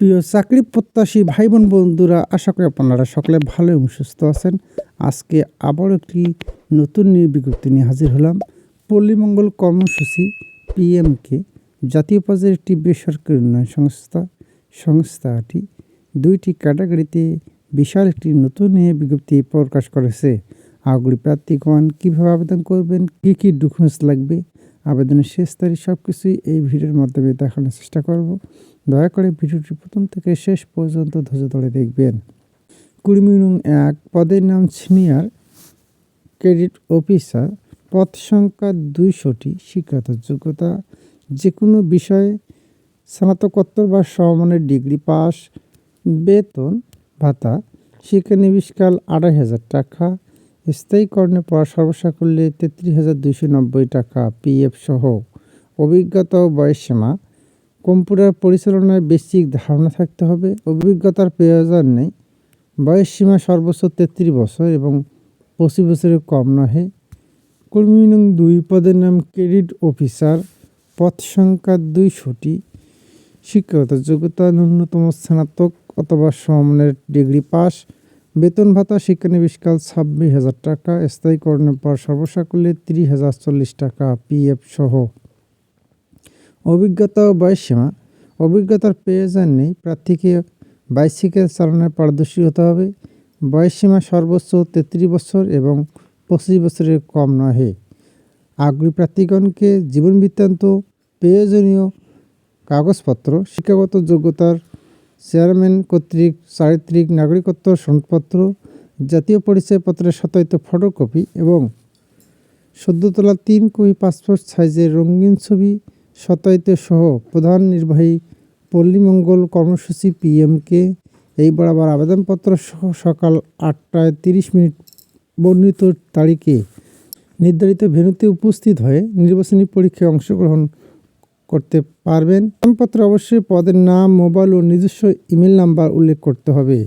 প্রিয় চাকরি প্রত্যাশী ভাই বোন বন্ধুরা, আশা করি আপনারা সকলে ভালো এবং সুস্থ আছেন। আজকে আবার একটি নতুন বিজ্ঞপ্তি নিয়ে হাজির হলাম। পল্লীমঙ্গল কর্মসূচি পিএমকে জাতীয় পর্যায়ের একটি বেসরকারি উন্নয়ন সংস্থা সংস্থাটি দুইটি ক্যাটাগরিতে বিশাল একটি নতুন বিজ্ঞপ্তি প্রকাশ করেছে। আগ্রহী প্রার্থীগণ কীভাবে আবেদন করবেন, কী কী ডকুমেন্টস লাগবে আবেদনের শেষ তারিখ সব কিছুই এই ভিডিওর মাধ্যমে দেখানোর চেষ্টা করব। দয়া করে ভিডিওটি প্রথম থেকে শেষ পর্যন্ত ধৈর্য ধরে দেখবেন। কুড়ি নং এক পদের নাম সিনিয়র ক্রেডিট অফিসার। পদ সংখ্যা দুইশোটি, শিক্ষাগত যোগ্যতা যে কোনো বিষয়ে স্নাতকোত্তর বা সমমানের ডিগ্রি পাস। বেতন ভাতা শিক্ষানবিষ্কাল আড়াই হাজার টাকা। স্থায়ীকরণে পড়া সর্বসা করলে তেত্রিশ হাজার দুইশো নব্বই টাকা পিএফ সহ অভিজ্ঞতা ও বয়সসীমা কম্পিউটার পরিচালনায় বেসিক ধারণা থাকতে হবে। অভিজ্ঞতার প্রয়োজন নেই। বয়সসীমা সর্বোচ্চ তেত্রিশ বছর এবং পঁচিশ বছরের কম নহে। কর্মী নং দুই পদের নাম ক্রেডিট অফিসার। পদ সংখ্যা দুইশোটি। শিক্ষাগত যোগ্যতা ন্যূনতম স্নাতক অথবা সমনের ডিগ্রি পাস। বেতন ভাতা শিক্ষানবিষ্কাল ছাব্বিশ হাজার টাকা, স্থায়ীকরণের পর সর্বসা করলে তিরিশ হাজার চল্লিশ টাকা পিএফ সহ। অভিজ্ঞতা ও বয়সসীমা। অভিজ্ঞতার প্রয়োজন নেই, প্রার্থীকে বাইসাইকেল চালানোর পারদর্শী হতে হবে। বয়সসীমা সর্বোচ্চ তেত্রিশ বছর এবং পঁচিশ বছরের কম নহে। আগ্রহী প্রার্থীগণকে জীবন বৃত্তান্ত, প্রয়োজনীয় কাগজপত্র, শিক্ষাগত যোগ্যতার চেয়ারম্যান কর্তৃক চারিত্রিক নাগরিকত্ব সনদপত্র, জাতীয় পরিচয়পত্রের সত্যায়িত ফটোকপি এবং সদ্য তোলা তিন কপি পাসপোর্ট সাইজের রঙিন ছবি সত্যায়িত সহ প্রধান নির্বাহী পল্লীমঙ্গল কর্মসূচি পিএমকে এই বরাবর আবেদনপত্র সহ সকাল আটটায় তিরিশ মিনিট বর্ণিত তারিখে নির্ধারিত ভেন্যুতে উপস্থিত হয়ে নির্বাচনী পরীক্ষায় অংশগ্রহণ করতে পারবেন। আবেদনপত্রে অবশ্যই পদের নাম, মোবাইল ও নিজস্ব ইমেল নাম্বার উল্লেখ করতে হবে।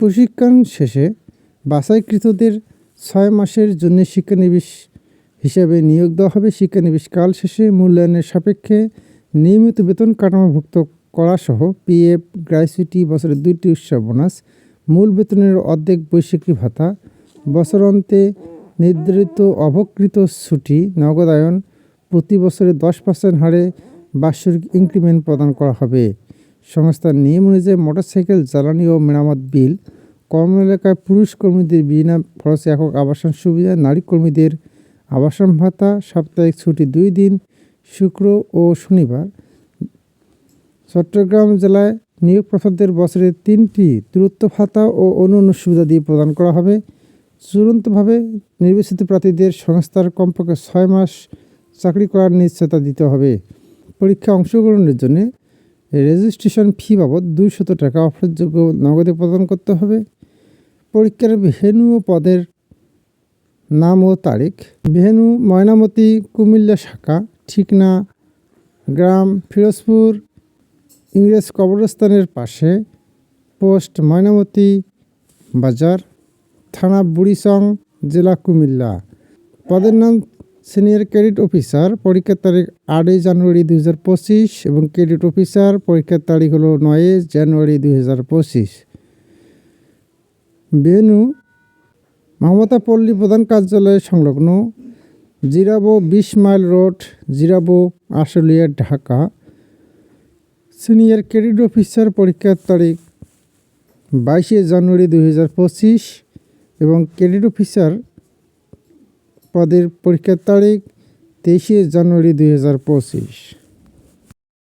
প্রশিক্ষণ শেষে বাছাইকৃতদের ছয় মাসের জন্য শিক্ষানবিশ হিসাবে নিয়োগ দেওয়া হবে। শিক্ষানবিশ কাল শেষে মূল্যায়নের সাপেক্ষে নিয়মিত বেতন কাঠামোভুক্ত করাসহ পিএফ, গ্র্যাচুইটি, বছরের দুইটি উৎসব বোনাস, মূল বেতনের অর্ধেক বৈশাখী ভাতা বছরান্তে নির্ধারিত অবকৃত ছুটি, নগদায়ন প্রতি বছরে দশ পার্সেন্ট হারে বার্ষিক ইনক্রিমেন্ট প্রদান করা হবে। সংস্থার নিয়ম অনুযায়ী মোটরসাইকেল জ্বালানি ও মেরামত বিল, কর্ম এলাকায় পুরুষ কর্মীদের বিনা খরচে একক আবাসন সুবিধা, নারী কর্মীদের আবাসন ভাতা, সাপ্তাহিক ছুটি দুই দিন, শুক্র ও শনিবার। চট্টগ্রাম জেলায় নিয়োগ প্রার্থীদের বছরে তিনটি দূরত্ব ভাতা ও অন্যান্য সুবিধা দিয়ে প্রদান করা হবে। চূড়ান্তভাবে নির্বাচিত প্রার্থীদের সংস্থার কমপক্ষে ছয় মাস চাকরি করার নিশ্চয়তা দিতে হবে। পরীক্ষা অংশগ্রহণের জন্য রেজিস্ট্রেশন ফি বাবদ দুইশত টাকা অফারযোগ্য নগদে প্রদান করতে হবে। পরীক্ষার ভেনু ও পদের নাম ও তারিখ ভেনু ময়নামতি, কুমিল্লা শাখা, ঠিকনা, গ্রাম, ফিরোজপুর, ইংরেজ কবরস্থানের পাশে, পোস্ট ময়নামতি বাজার, থানা বুড়িচং, জেলা কুমিল্লা। পদের নাম সিনিয়র ক্রেডিট অফিসার, পরীক্ষার তারিখ আটই জানুয়ারি দুই হাজার পঁচিশ এবং ক্রেডিট অফিসার, পরীক্ষার তারিখ হলো নয় জানুয়ারি দুই হাজার পঁচিশ। বেনু, মমতা পল্লী প্রধান কার্যালয় সংলগ্ন জিরাবো বিশ mile road, Jirabo, Ashulia, Dhaka. Senior credit officer, পরীক্ষার তারিখ বাইশে জানুয়ারি দুই হাজার পঁচিশ এবং ক্রেডিট অফিসার পদের পরীক্ষার তারিখ তেইশে জানুয়ারি দুই হাজার পঁচিশ।